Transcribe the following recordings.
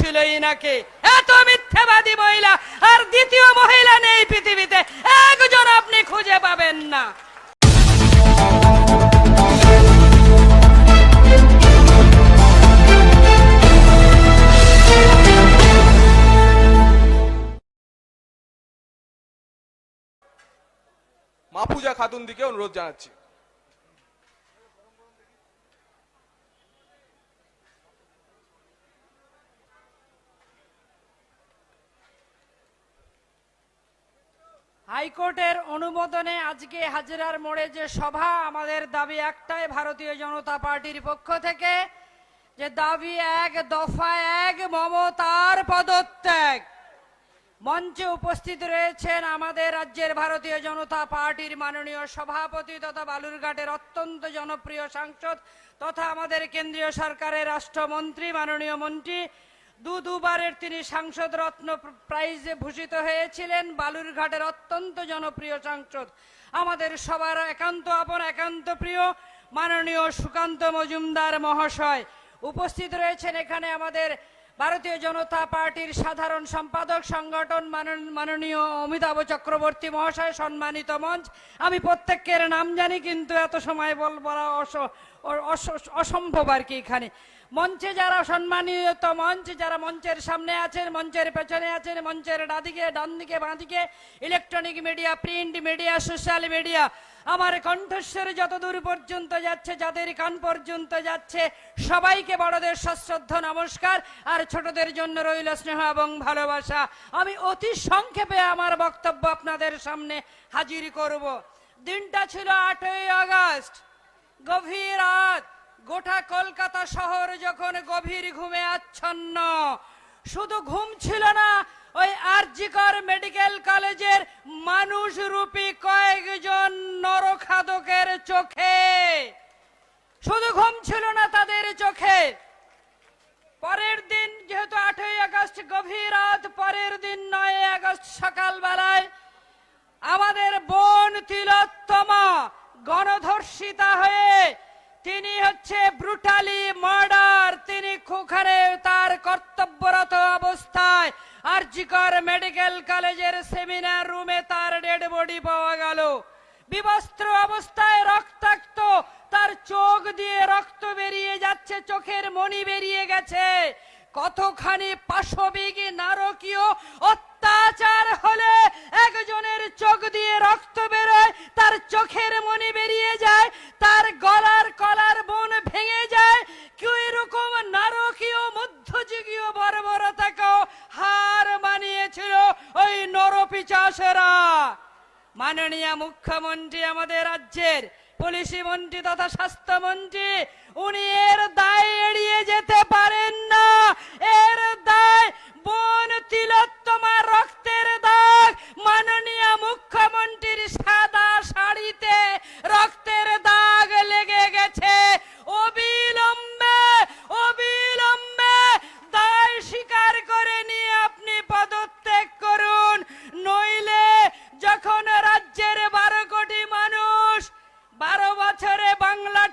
ছিল ইনাকে এত মিথ্যাবাদী মহিলা, আর দ্বিতীয় মহিলা নেই পৃথিবীতে। একজন আপনি খুঁজে পাবেন না। মাহফুজা খাতুন দিকে অনুরোধ জানাচ্ছি। হাইকোর্টের অনুমোদনে আজকে হাজিরার মোড়ে যে সভা, আমাদের দাবি একটাই, ভারতীয় জনতা পার্টির পক্ষ থেকে, যে দাবি এক, দফা এক, মমতার পদত্যাগ। মঞ্চে উপস্থিত রয়েছেন আমাদের রাজ্যের ভারতীয় জনতা পার্টির মাননীয় সভাপতি তথা বালুরঘাটের অত্যন্ত জনপ্রিয় সাংসদ তথা আমাদের কেন্দ্রীয় সরকারের রাষ্ট্রমন্ত্রী, মাননীয় মন্ত্রী দু দুবারের তিনি সাংসদ রত্ন প্রাইজে ভূষিত হয়েছিলেন। বালুরঘাটের অত্যন্ত জনপ্রিয় সাংসদ। আমাদের সবার একান্ত আপন, একান্ত প্রিয়, মাননীয় সুকান্ত মজুমদার মহাশয়। উপস্থিত রয়েছেন এখানে আমাদের ভারতীয় জনতা পার্টির সাধারণ সম্পাদক, সংগঠন মানন- মাননীয় অমিতাভ চক্রবর্তী মহাশয়, সম্মানিত মঞ্চ। আমি প্রত্যেকের নাম জানি, কিন্তু এত সময় বল, বলা অস- অস- অসম্ভব আর কি এখানে। মঞ্চে যারা সম্মানিত মঞ্চ যারা মঞ্চের সামনে আছেন, মঞ্চের পেছনে আছেন, মঞ্চের ডাদিকে ডান দিকে বাঁ দিকে electronic media print media social media আমার কণ্ঠস্বর যতদূর পর্যন্ত যাচ্ছে, যাদের কান পর্যন্ত যাচ্ছে, সবাইকে বড়দের সশ্রদ্ধ নমস্কার, আর ছোটদের জন্য রইল স্নেহ এবং ভালোবাসা। আমি অতি সংক্ষেপে আমার বক্তব্য আপনাদের সামনে হাজির করব। দিনটা ছিল আটই আগস্ট, গভীর রাত। গোটা কলকাতা শহর যখন গভীর ঘুমে আচ্ছন্ন, শুধু ঘুম ছিল না, ওই আরজিকর মেডিকেল কলেজের মানুষ রূপী কয়েকজন নরখাদকের চোখে। শুধু ঘুম ছিল না তাদের চোখে। পরের দিন, যেহেতু আটই আগস্ট গভীর রাত, পরের দিন নয় আগস্ট সকালবেলায় আমাদের বোন তিলোত্তমা গণধর্ষিতা হয়ে তিনি হচ্ছে ব্রুটালি মার্ডার তিনি ওখানে তার কর্তব্যরত অবস্থায় আরজিকর মেডিকেল কলেজের সেমিনার রুমে তার ডেড বডি পাওয়া গেল। বিবস্ত্র অবস্থায় রক্তাক্ত, তার চোখ দিয়ে রক্ত বেরিয়ে যাচ্ছে, চোখের মণি বেরিয়ে গেছে। কতখানি পাশবিক, নারকীয়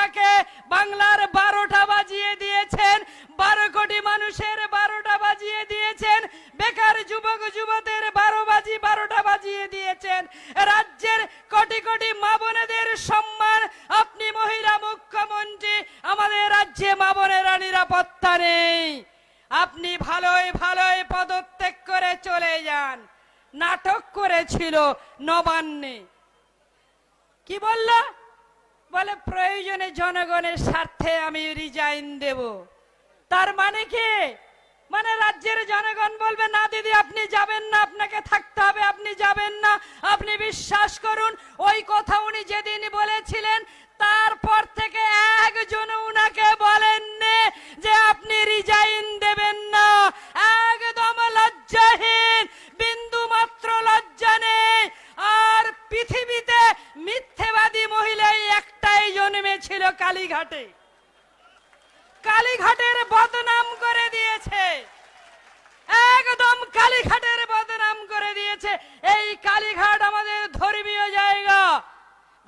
বাংলাটাকে বাংলার বারোটা বাজিয়ে দিয়েছেন। বারো কোটি মানুষের বারোটা বাজিয়ে দিয়েছেন। বেকার যুবক, যুবতের বারো বাজি, বারোটা বাজিয়ে দিয়েছেন। রাজ্যের কোটি কোটি মা বোনেদের সম্মান। আপনি মহিলা মুখ্যমন্ত্রী, আমাদের রাজ্যে মা বোনেরা নিরাপত্তা নেই। আপনি ভালোই ভালোই পদত্যাগ করে চলে যান। নাটক করেছিল নবান্নে। কি বলল? বলে প্রয়োজনে জনগণের স্বার্থে আমি রিজাইন দেব। তার মানে কি? মানে রাজ্যের জনগণ বলবে, না দিদি, আপনি যাবেন না, আপনাকে থাকতে হবে, আপনি যাবেন না, আপনি বিশ্বাস করুন। ওই কথা উনি যেদিন বলেছিলেন, তারপর থেকে একজন উনাকে বলেননি যে আপনি রিজাইন দেবেন না একদম লজ্জাহীন বিন্দু মাত্র লজ্জা নেই আর পৃথিবীতে মিথ্যেবাদী মহিলাই একটাই জন্মেছিল কালীঘাটে কালীঘাটের বদনাম করে দিয়েছে একদম কালীঘাটের বদনাম করে দিয়েছে এই কালীঘাট আমাদের ধর্মীয় জায়গা।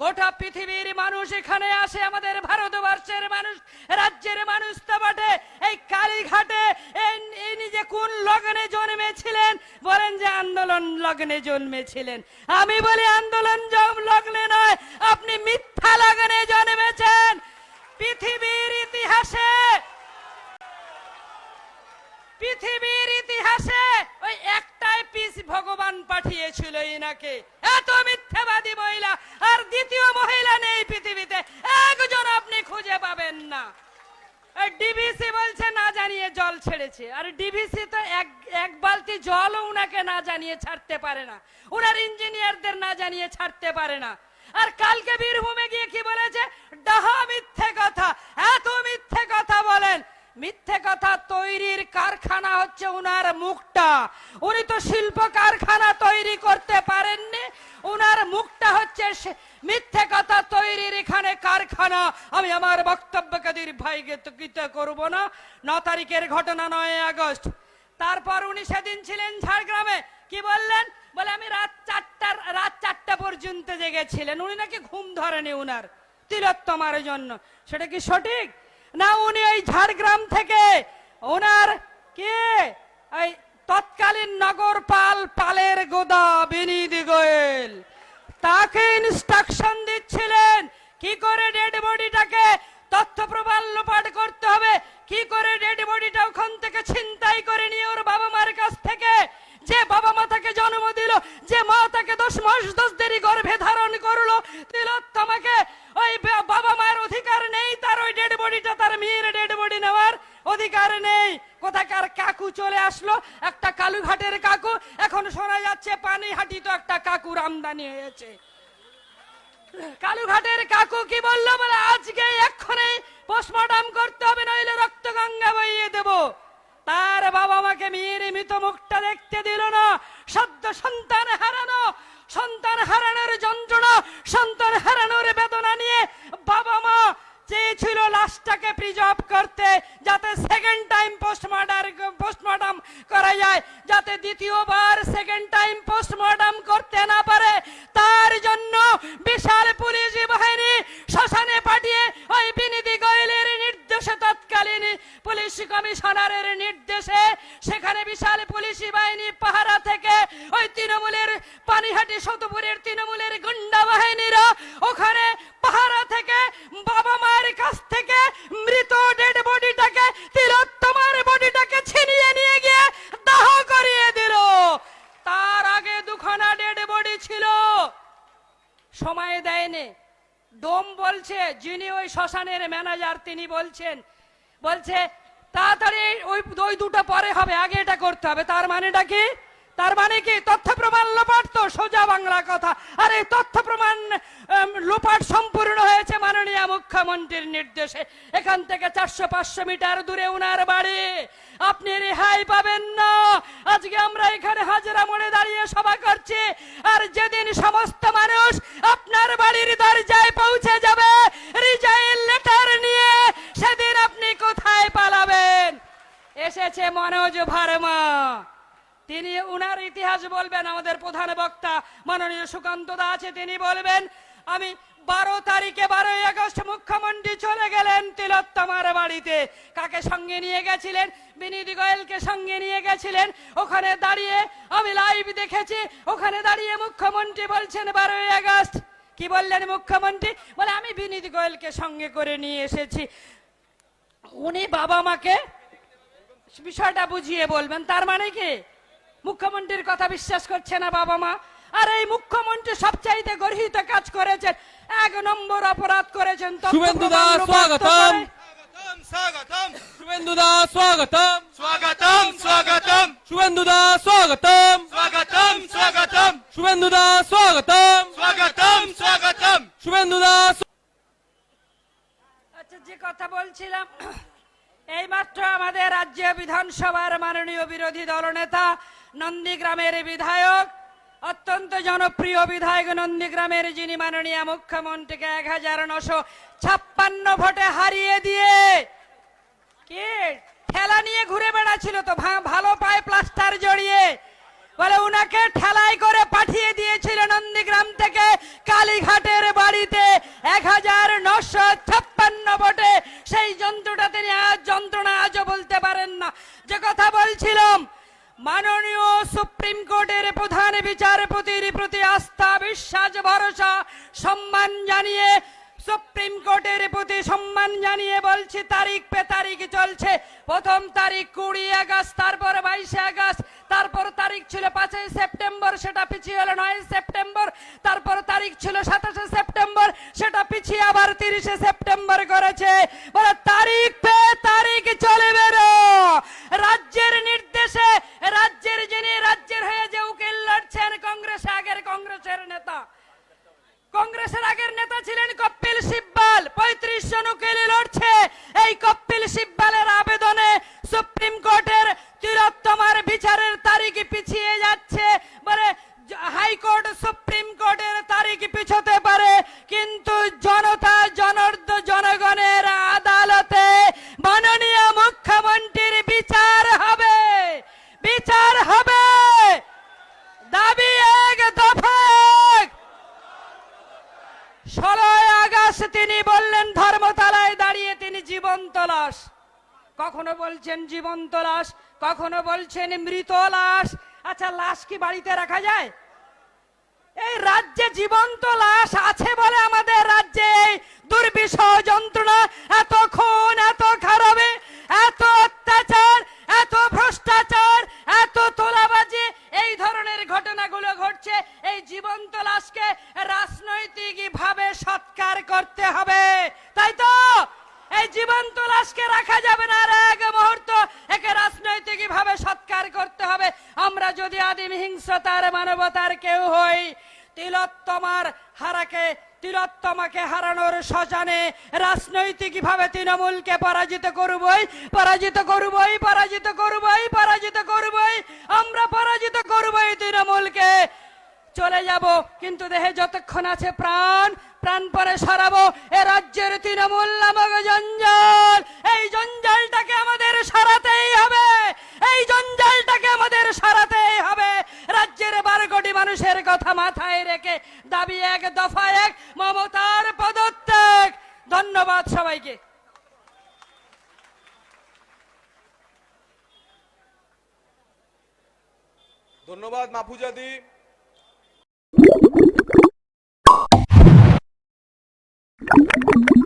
গোটা পৃথিবীর মানুষ এখানে আসে, আমাদের ভারতবর্ষের মানুষ, রাজ্যের মানুষ তো বটে। এই কালীঘাটে ইনি কোন লগ্নে জন্মেছিলেন? বলেন যে আন্দোলন লগ্নে জন্মেছিলেন। আমি বলি আন্দোলন লগ্নে নয়, আপনি মিথ্যা লগ্নে জন্মেছেন। পৃথিবীর ইতিহাসে পৃথিবীর ইতিহাসে ওই পিস ভগবান পাঠিয়েছিল ইনাকে এত মিথ্যাবাদী মহিলা, আর দ্বিতীয় মহিলা নেই পৃথিবীতে। একজন আপনি খুঁজে পাবেন না। ডিভিসি বলছে, না জানিয়ে জল ছেড়েছে। আর ডিভিসি তো এক বালতি জলও উনাকে না জানিয়ে ছাড়তে পারে না। উনার ইঞ্জিনিয়ারদের না জানিয়ে ছাড়তে পারে না। আর কালকে বীরভূমে গিয়ে কি বলেছে? ডাহা মিথ্যে কথা, এত মিথ্যে কথা বলেন। মিথ্যে কথা তৈরির কারখানা হচ্ছে উনার মুখটা উনি তো শিল্প কারখানা তৈরি করতে পারেননি উনার মুখটা হচ্ছে সে- মিথ্যে কথা তৈরির এখানে কারখানা আমি আমার বক্তব্যকে দীর্ঘায়িত করব না। ন তারিখের ঘটনা নয় আগস্ট। তারপর উনি সেদিন ছিলেন ঝাড়গ্রামে। কি বললেন? বলে, আমি রাত চারটার, রাত চারটা পর্যন্ত জেগেছিলেন। উনি নাকি ঘুম ধরেনি উনার তিলোত্তমার জন্য। সেটা কি সঠিক? না, উনি এই ঝাড়গ্রাম থেকে ওনার কে? এই তৎকালীন নগরপাল পালের গোদা বিনীত গোয়েল। তাকে ইনস্ট্রাকশন দিচ্ছিলেন। কি করে ডেড বডিটাকে তথ্য প্রমাণ লোপাট করতে হবে কি করে ডেড বডিটা ওখান থেকে ছিনতাই করে নিয়ে ওর বাবা মার কাছ থেকে যে বাবা মা তাকে জন্ম দিল যে মা তাকে দশ মাস দশ দেরি গর্ভে ধারণ করল তিলোত্তমাকে ওই বা- বাবা মায়ের অধিকার নেই তার ওই ডেড বডিটা তার মেয়ের ডেড বডি নেওয়ার অধিকার নেই কোথাকার কাকু চলে আসলো একটা কালুঘাটের কাকু এখন শোনা যাচ্ছে পানিহাটি তো একটা কাকুর আমদানি হয়েছে কালুঘাটের কাকু কি বলল বলে, আজকে এক্ষণে পোস্টমর্টম করতে হবে, নইলে রক্ত গঙ্গা বইয়ে দেব। তার বাবা মাকে মেয়ের মৃত মুখটা দেখতে দিল না। সদ্য সন্তান হারানো, সন্তান হারানোর যন্ত্রণা, সন্তান হারানোর বেদনা নিয়ে বাবা মা চেয়েছিল লাশটাকে প্রিজার্ভ করতে যাতে সেকেন্ড টাইম পোস্টমর্টার পোস্টমর্টম করা যায়, যাতে দ্বিতীয়বার সেকেন্ড টাইম পোস্টমর্টম করতে না পারে। তার জন্য বিশাল পুলিশ বাহিনী শ্মশানে পাঠিয়ে ওই বিনীতি গোয়েলের নির্দেশে তৎকালীন পুলিশ কমিশনারের নির্দেশে সেখানে বিশাল পুলিশি বাহিনী পাহারা থেকে ওই তৃণমূলের পানিহাটি সতপুরের তৃণমূলের গুন্ডা বাহিনীরা ওখানে পাহারা থেকে বাবা মায়ের কাছ থেকে মৃত ডেড বডিটাকে, তিলোত্তমার বডিটাকে ছিনিয়ে নিয়ে গিয়ে দাহ করিয়ে দিল। তার আগে দুখানা ডেড বডি ছিল। সময় দেয়নি। ডোম বলছে, যিনি ওই শ্মশানের ম্যানেজার, তিনি বলছেন বলছে, তাড়াতাড়ি ওই ওই দুটো পরে হবে, আগে এটা করতে হবে। তার মানেটা কি? তার মানে কি? তথ্য প্রমাণ লোপাট তো সোজা বাংলা কথা। আর এই তথ্য প্রমাণ লোপাট সম্পূর্ণ হয়েছে মাননীয় মুখ্যমন্ত্রীর নির্দেশে। এখান থেকে চারশো পাঁচশো মিটার দূরে উনার বাড়ি। আপনি রেহাই পাবেন না। আজকে আমরা এখানে হাজরা মোড়ে দাঁড়িয়ে সভা করছি। আর যেদিন সমস্ত মানুষ আপনার বাড়ির দরজায় পৌঁছে যাবে, রিজাইন লেটার নিয়ে সেদিন আপনি কোথায় পালাবেন? এসেছে মনোজ ভার্মা। তিনি উনার ইতিহাস বলবেন, আমাদের প্রধান বক্তা মাননীয় সুকান্ত দা আছে, তিনি বলবেন আমি বারো তারিখে, বারোই আগস্ট মুখ্যমন্ত্রী চলে গেলেন তিলোত্তমার বাড়িতে। কাকে সঙ্গে নিয়ে গেছিলেন? বিনীতি গোয়েলকে সঙ্গে নিয়ে গেছিলেন। ওখানে দাঁড়িয়ে আমি লাইভ দেখেছি। ওখানে দাঁড়িয়ে মুখ্যমন্ত্রী বলছেন, বারোই আগস্ট। কি বললেন মুখ্যমন্ত্রী? বলে, আমি বিনীত গোয়েলকে সঙ্গে করে নিয়ে এসেছি। উনি বাবা মাকে বিষয়টা বুঝিয়ে বলবেন। তার মানে কি? মুখ্যমন্ত্রীর কথা বিশ্বাস করছে না বাবা মা? আর এই মুখ্যমন্ত্রী সবচাইতে গর্হিত কাজ করেছেন এক নম্বর অপরাধ করেছেন শুভেন্দু দা, প্রমাণ লোপাট তো স্বাগতম। স্বাগতম। শুভেন্দুদা স্বাগতম। স্বাগতম স্বাগতম। শুভেন্দুদা স্বাগতম। স্বাগতম স্বাগতম। শুভেন্দুদা স্বাগতম। স্বাগতম স্বাগতম। শুভেন্দুদা আচ্ছা যে কথা বলছিলাম এইমাত্র আমাদের রাজ্য বিধানসভার মাননীয় বিরোধী দলনেতা নন্দীগ্রামের বিধায়ক অত্যন্ত জনপ্রিয় বিধায়ক নন্দীগ্রামের যিনি মাননীয় মুখ্যমন্ত্রীকে এক হাজার নশো ছাপ্পান্ন ভোটে হারিয়ে দিয়ে কে? ঠেলা নিয়ে ঘুরে বেড়াচ্ছিল তো ভালো পায়ে প্লাস্টার জড়িয়ে। বলে উনাকে ঠেলাই করে পাঠিয়ে দিয়েছিল নন্দীগ্রাম থেকে কালীঘাটের বাড়িতে এক হাজার নশো ছাপ্পান্ন ভোটে। সেই যন্ত্রটা তিনি আজ, যন্ত্রণা আজও বলতে পারেন না। যে কথা বলছিলাম মাননীয় সুপ্রিম কোর্টের প্রধান বিচারপতির প্রতি আস্থা, বিশ্বাস, ভরসা, সম্মান জানিয়ে সুপ্রিম কোর্টের প্রতি সম্মান জানিয়ে বলছি, তারিখ পে তারিখ চলছে। প্রথম তারিখ কুড়ি আগস্ট, তারপর বাইশে আগস্ট তারপর তারিখ ছিল পাঁচই সেপ্টেম্বর, সেটা পিছিয়ে হলো নয় সেপ্টেম্বর। তারপর তারিখ ছিল সাতাশে সেপ্টেম্বর, সেটা পিছিয়ে আবার তিরিশে সেপ্টেম্বর করেছে। বলে তারিখ পে তারিখ চলবে না রাজ্যের নির্দেশে, রাজ্যের যিনি রাজ্যের হয়ে যে উকিল লড়ছেন, কংগ্রেস আগের কংগ্রেসের নেতা। কংগ্রেসের আগের নেতা ছিলেন কপিল সিব্বাল, পঁয়ত্রিশ জন উকিল লড়ছে। এই কপিল সিব্বালের আবেদনে সুপ্রিম কোর্টের তিলোত্তমার বিচারের তারিখ পিছিয়ে যাচ্ছে বলে জ- হাইকোর্ট সুপ্রিম কোর্টের তারিখ পিছোতে পারে কিন্তু জনতা জনার্দ জনগণের আদালতে মাননীয় মুখ্যমন্ত্রীর বিচার হবে বিচার হবে দাবি এক দফা এক ষোলোই আগস্ট তিনি বললেন ধর্মতলায় দাঁড়িয়ে তিনি জীবন্ত লাশ কখনো বলছেন জীবন্ত লাশ, কখনো বলছেন মৃত লাশ। আচ্ছা লাশ কি বাড়িতে রাখা যায়? এই রাজ্যে জীবন্ত লাশ আছে বলে আমাদের রাজ্যে দুর্বিষহ যন্ত্রণা এত খুন, এত খারাপে, এত অত্যাচার, এত ভ্রষ্টাচার, এত তোলাবাজি, এই ধরনের ঘটনাগুলো ঘটছে। এই জীবন্ত লাশকে রাজনৈতিক ভাবে সৎকার করতে হবে, তাই তো? জীবন্ত লাশকে রাখা যাবে না, আর এক মুহূর্ত একে রাজনৈতিক ভাবে সৎকার করতে হবে। আমরা যদি আদিম হিংস্রতার মানবতার কেউ হই, তিলোত্তমার হারাকে, তিলোত্তমাকে হারানোর শ্মশানে রাজনৈতিক ভাবে তৃণমূলকে পরাজিত করবই পরাজিত করবই পরাজিত করবই পরাজিত করবই, আমরা পরাজিত করবই তৃণমূলকে। চলে যাব, কিন্তু দেহে যতক্ষণ আছে প্রাণ প্রাণ পরে সরাবো। এ রাজ্যের তৃণমূল নামক জঞ্জাল, এই জঞ্জালটাকে আমাদের সরাতেই হবে। এই জঞ্জালটাকে আমাদের সরাতেই হবে। রাজ্যের বারো কোটি মানুষের কথা মাথায় রেখে দাবি এক, দফা এক, মমতার পদত্যাগ। ধন্যবাদ সবাইকে। ধন্যবাদ মাফুজাদি। Thank you.